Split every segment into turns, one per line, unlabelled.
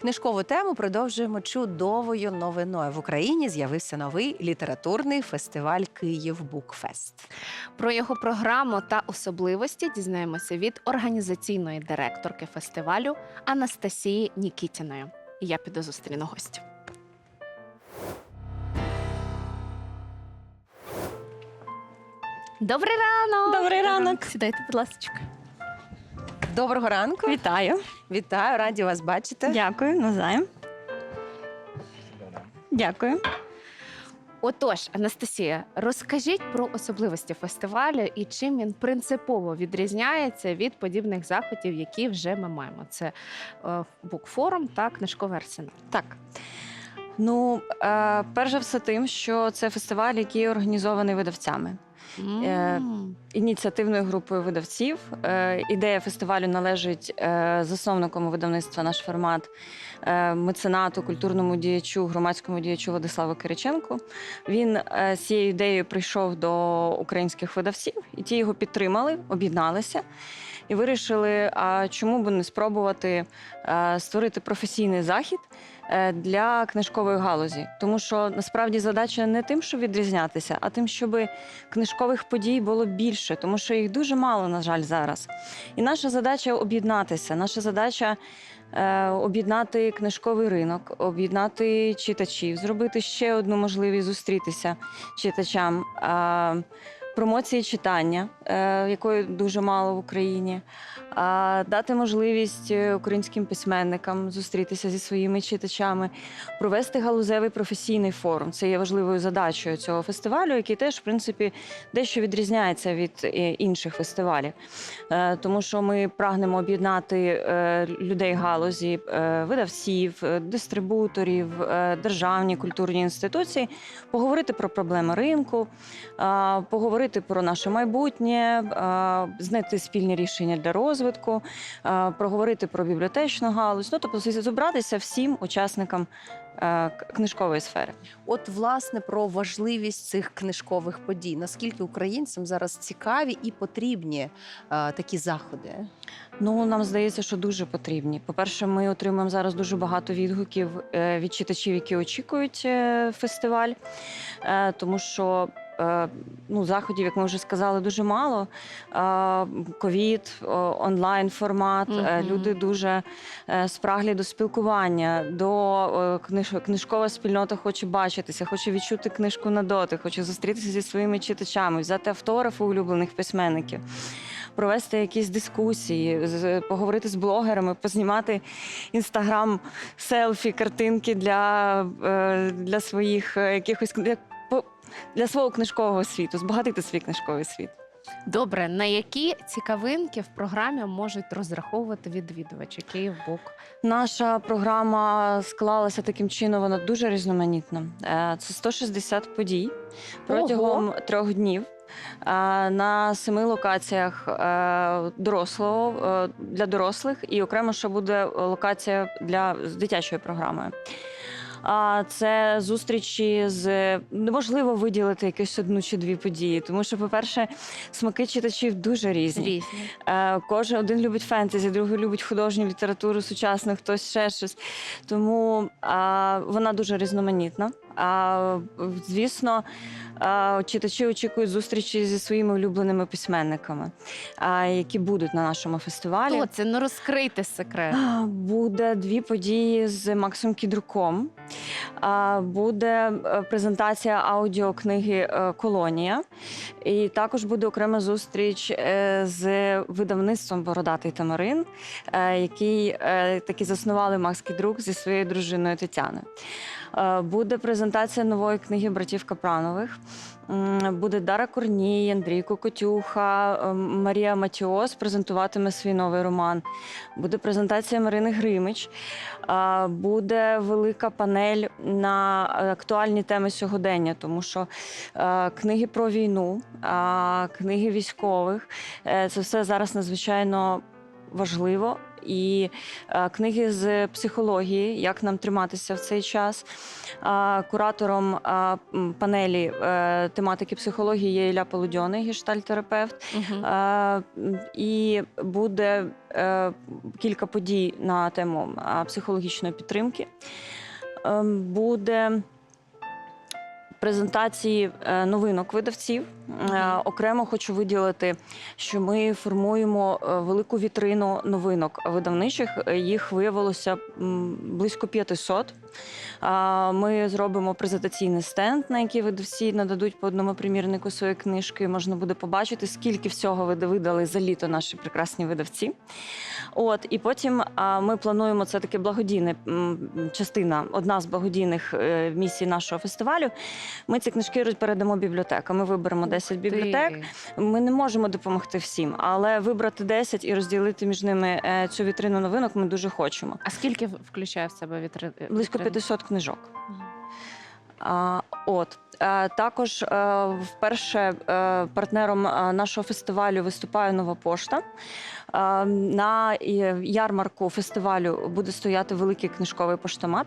Книжкову тему продовжуємо чудовою новиною. В Україні з'явився новий літературний фестиваль Київ Букфест.
Про його програму та особливості дізнаємося від організаційної директорки фестивалю Анастасії Нікітіної. Я піду зустріну гостю. Добрий ранок!
Добрий ранок.
Сідайте, будь ласка.
Доброго ранку!
Вітаю.
Вітаю, раді вас бачити.
Дякую, навзаєм. Дякую.
Отож, Анастасія, розкажіть про особливості фестивалю і чим він принципово відрізняється від подібних заходів, які вже ми маємо. Це е, букфорум та книжковий арсенал.
Так. Ну, е, перш за все, тим, що це фестиваль, який організований видавцями.
М.
Ініціативною групою видавців. Е, ідея фестивалю належить е, засновникому видавництва наш формат, е, меценату, культурному діячу, громадському діячу Владиславу Кириченку. Він е, з цією ідеєю прийшов до українських видавців, і ті його підтримали, об'єдналися і вирішили, а чому б не спробувати е, створити професійний захід е, для книжкової галузі. Тому що насправді задача не тим, щоб відрізнятися, а тим, щоб книжкових подій було більше, тому що їх дуже мало, на жаль, зараз. І наша задача об'єднатися. Наша задача е, об'єднати книжковий ринок, об'єднати читачів, зробити ще одну можливість зустрітися читачам. Е, Промоції читання, е, якої дуже мало в Україні, дати можливість е, українським письменникам зустрітися зі своїми читачами, провести галузевий професійний форум. Це є важливою задачею цього фестивалю, який теж, в принципі, дещо відрізняється від е, інших фестивалів, Е, тому що ми прагнемо об'єднати е, людей галузі, е, видавців, е, дистрибуторів, е, державні культурні інституції, поговорити про проблеми ринку, е, поговорити про наше майбутнє, е, знайти спільні рішення для розвитку, проговорити про бібліотечну галузь. Ну тобто зібратися всім учасникам е, книжкової сфери.
От, власне, про важливість цих книжкових подій. Наскільки українцям зараз цікаві і потрібні е, такі заходи?
Ну, нам здається, що дуже потрібні. По-перше, ми отримуємо зараз дуже багато відгуків від читачів, які очікують фестиваль, тому що. Е, Ну, заходів, як ми вже сказали, дуже мало. Е, Ковід, онлайн формат.
Мгм.
Люди дуже спраглі до спілкування, до книж... книжкова спільнота хоче бачитися, хоче відчути книжку на дотик, хоче зустрітися зі своїми читачами, взяти автографи улюблених письменників провести якісь дискусії, поговорити з блогерами, познімати інстаграм селфі, картинки для, для своїх якихось для, свого книжкового світу, збагатити свій книжковий світ.
Добре, на які цікавинки в програмі можуть розраховувати відвідувачі Київбук?
Наша програма склалася таким чином, вона дуже різноманітна. Е, Це 160 подій протягом трьох днів. е, На семи локаціях е, дорослого для дорослих, і окремо ще буде локація для з дитячою програмою. А це зустрічі з неможливо виділити якусь одну чи дві події, тому що, по-перше, смаки читачів дуже різні.
Різні.
Е, Кожен один любить фентезі, другий любить художню літературу, сучасну, хтось ще щось. Тому а, вона дуже різноманітна. А, звісно, читачі очікують зустрічі зі своїми улюбленими письменниками, які будуть на нашому фестивалі.
Хто це? Ну розкрийте секрет.
Буде дві події з Максом Кідруком. Буде е, презентація аудіокниги е, Колонія. І також буде окрема зустріч е, з видавництвом Бородатий Тамарин, який таки заснували Макс Кідрук зі своєю дружиною Тетяною. Буде презентація нової книги братів Капранових. Буде Дара Корній, Андрій Кокотюха, е, Марія Матіос презентуватиме свій новий роман. Буде презентація Марини Гримич. Буде велика панель на актуальні теми сьогодення, тому що е, книги про війну, книги військових е, це все зараз надзвичайно важливо і е, книги з психології, як нам триматися в цей час. Куратором панелі е, тематики психології є Ілля Полудьоний, гештальтерапевт. Е, І буде е, кілька подій на тему психологічної підтримки. Ем, Буде презентації е, новинок видавців. Е, Окремо хочу виділити, що ми формуємо е, велику вітрину новинок видавничих. Їх виявилося близько 500. Ми зробимо презентаційний стенд, на який видавці нададуть по одному примірнику своєї книжки. Можна буде побачити, скільки всього вида- видали за літо наші прекрасні видавці. От і потім ми плануємо це таке благодійне частина, одна з благодійних е, місій нашого фестивалю. Ми ці книжки передамо бібліотекам. Ми виберемо 10 бібліотек. Ми не можемо допомогти всім, але вибрати 10 і розділити між ними е, цю вітрину новинок ми дуже хочемо.
А скільки включає в себе вітри...
Близько
вітрина?
500 книжок. А, от також е, вперше е, партнером е, нашого фестивалю виступає нова пошта. На ярмарку фестивалю буде стояти великий книжковий поштомат,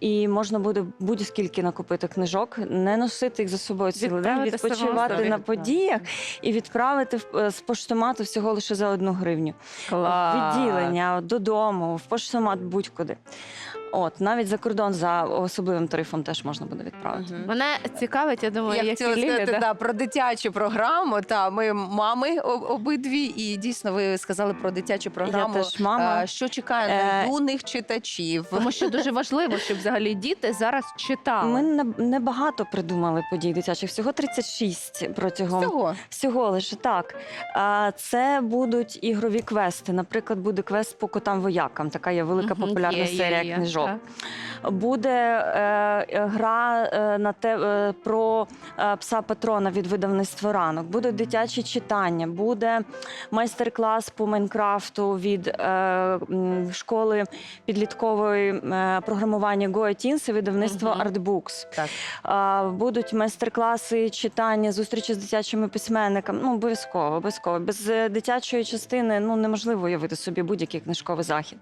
і можна буде будь-скільки накупити книжок, не носити їх за собою цілий день, відпочивати на подіях і відправити з поштомату всього лише за одну гривню.
Клас.
Відділення додому, в поштомат будь-куди. От навіть за кордон за особливим тарифом теж можна буде відправити.
Мгм.
Мене цікавить, я думаю,
Я
як
хотіла
Лілі,
сказати
да?
да, про дитячу програму. Та ми мами обидві, і дійсно ви сказали про дитячу програму.
Я теж мама.
А, Що чекає
Е,
на юних читачів?
Тому що дуже важливо, щоб взагалі діти зараз читали.
Ми не, не багато придумали подій дитячих, всього 36 протягом
Всього.
всього лише так. А, Це будуть ігрові квести. Наприклад, буде квест по котам воякам. Така є велика
Мгм,
популярна
є,
серія
є,
книжок.
Так.
Буде е, гра е, на те е, про е, пса патрона від видавництва ранок. Будуть дитячі читання, буде майстер-клас по Майнкрафту від е, школи підліткової е, програмування Teens і видавництва. Artbooks.
Так.
Будуть майстер-класи, читання, зустрічі з дитячими письменниками. Ну, обов'язково, обов'язково. Без дитячої частини ну неможливо уявити собі будь-який книжковий захід.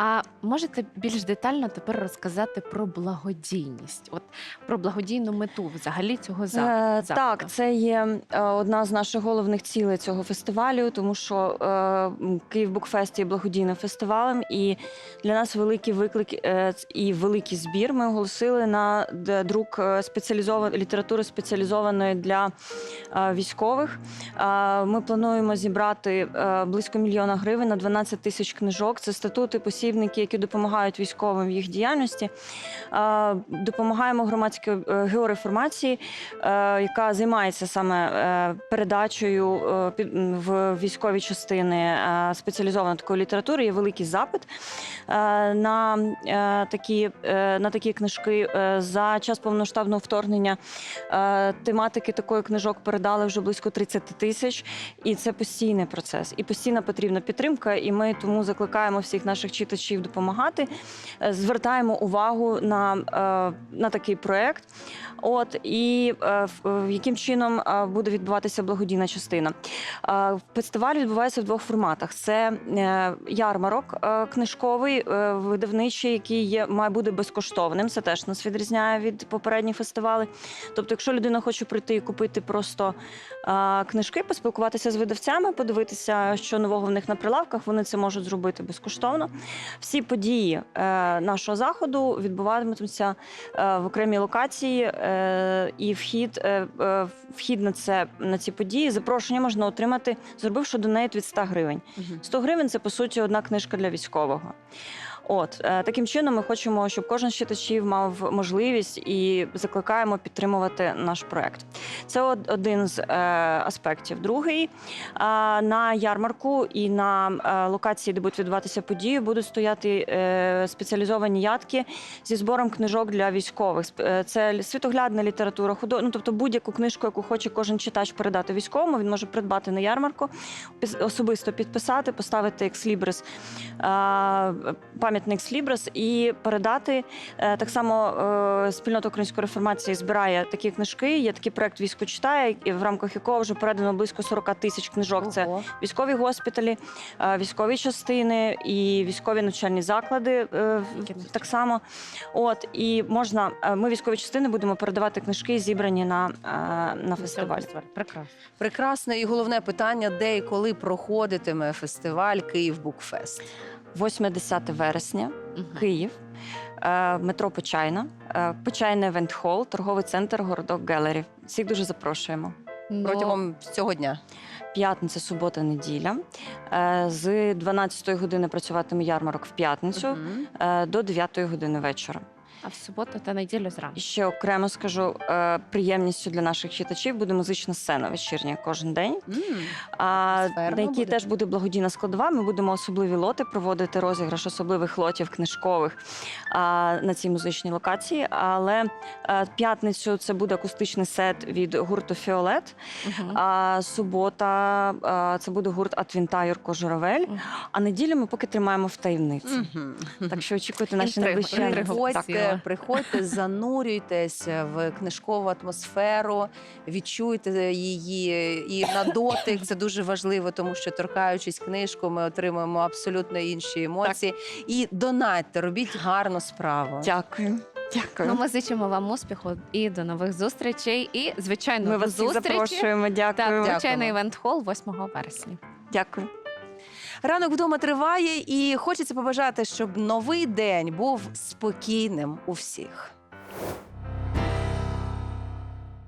А можете більш детально тепер розказати про благодійність? От про благодійну мету взагалі цього за-
Е. Так, це є е, одна з наших головних цілей цього фестивалю, тому що е, Київ Букфест є благодійним фестивалем, і для нас великий виклик і великий збір. Ми оголосили на друк спеціалізованої літератури спеціалізованої для військових. Ми плануємо зібрати близько мільйона гривень на 12 тисяч книжок. Це статути, посібники, які допомагають військовим в їх діяльності. Допомагаємо громадській е, геореформації, е, яка займається саме е, передачею в військові частини спеціалізованої такої літератури. Є великий запит на такі, на такі книжки. За час повноштабного вторгнення тематики такої книжок передали вже близько 30 тисяч, і це постійний процес. І постійна потрібна підтримка. І ми тому закликаємо всіх наших читачів допомагати. Е, Звертаємо увагу на, е, на такий проект. От і е, яким чином буде відбуватися благодійна частина. Фестиваль відбувається в двох форматах: це ярмарок книжковий, видавничий, який є, має бути безкоштовним. Це теж нас відрізняє від попередніх фестивалів. Тобто, якщо людина хоче прийти і купити просто книжки, поспілкуватися з видавцями, подивитися, що нового в них на прилавках, вони це можуть зробити безкоштовно. Всі події е, нашого заходу відбуватимуться е, в окремій локації, е, і вхід, вхід на це на ці події. Запрошення можна отримати, зробивши донейт від 100 гривень.
Мгм.
100 гривень це по суті одна книжка для військового. От е, таким чином ми хочемо, щоб кожен з читачів мав можливість і закликаємо підтримувати наш проект. Це один з е, аспектів. Другий на ярмарку і на е, локації, де будуть відбуватися події, будуть стояти спеціалізовані ядки зі збором книжок для військових. Це світоглядна література, худо... ну, тобто будь-яку книжку, яку хоче кожен читач передати військовому, він може придбати на ярмарку, особисто підписати, поставити екслібрис пам'ятник пам'ятник Слібрас і передати е, так само е, спільнота української реформації збирає такі книжки. Є такий проект військо читає, і в рамках якого вже передано близько 40 тисяч книжок. Це військові госпіталі, е, військові частини і військові навчальні заклади так само. От і можна, ми військові частини будемо передавати книжки, зібрані на, на фестиваль.
Прекрасно.
Прекрасне і головне питання, де і коли проходитиме фестиваль Київ Букфест.
8-10 вересня,
угу.
Київ, е, метро Почайна, почайне Почайна Евент Холл, торговий центр Городок Гелерів. Всіх дуже запрошуємо.
Но...
Протягом цього дня.
П'ятниця, субота, неділя. Е, З 12 години працюватиме ярмарок в п'ятницю е, до 9 години вечора.
А в суботу та неділю зранку.
Ще окремо скажу, е, приємністю для наших читачів буде музична сцена вечірня кожен день.
М.
А
Атмосферно
на якій
буде.
теж буде благодійна складова. Ми будемо особливі лоти проводити розіграш особливих лотів книжкових а, на цій музичній локації. Але е, п'ятницю це буде акустичний сет від гурту Фіолет.
Мгм.
А субота а, це буде гурт Атвінта Юрко Журавель.
Мгм.
А неділю ми поки тримаємо в таємниці.
Мгм.
Так що очікуйте наші
Інтрига,
найближчі
інтрига.
Так.
Приходьте, приходьте, занурюйтесь в книжкову атмосферу, відчуйте її і на дотик. Це дуже важливо, тому що торкаючись книжку, ми отримуємо абсолютно інші емоції. І донатьте, робіть гарну справу.
Дякую. Дякую.
Ну, ми зичимо вам успіху і до нових зустрічей. І, звичайно,
Ми
до
вас всіх
зустрічі.
запрошуємо. Дякую.
Так,
Дякуємо.
звичайний івент хол 8 вересня.
Дякую.
Ранок вдома триває, і хочеться побажати, щоб новий день був спокійним у всіх.